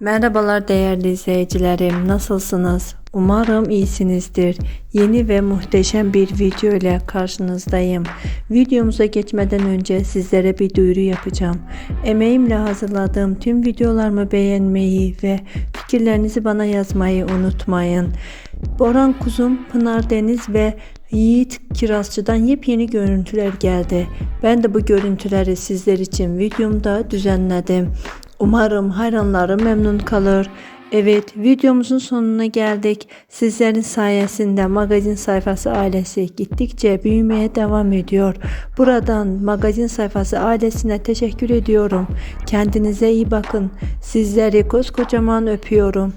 Merhabalar değerli izleyicilerim. Nasılsınız? Umarım iyisinizdir. Yeni ve muhteşem bir video ile karşınızdayım. Videomuza geçmeden önce sizlere bir duyuru yapacağım. Emeğimle hazırladığım tüm videolarımı beğenmeyi ve fikirlerinizi bana yazmayı unutmayın. Boran Kuzum, Pınar Deniz ve Yiğit Kirazçı'dan yepyeni görüntüler geldi. Ben de bu görüntüleri sizler için videomda düzenledim. Umarım hayranlarım memnun kalır. Evet videomuzun sonuna geldik. Sizlerin sayesinde magazin sayfası ailesi gittikçe büyümeye devam ediyor. Buradan magazin sayfası ailesine teşekkür ediyorum. Kendinize iyi bakın. Sizleri koskocaman öpüyorum.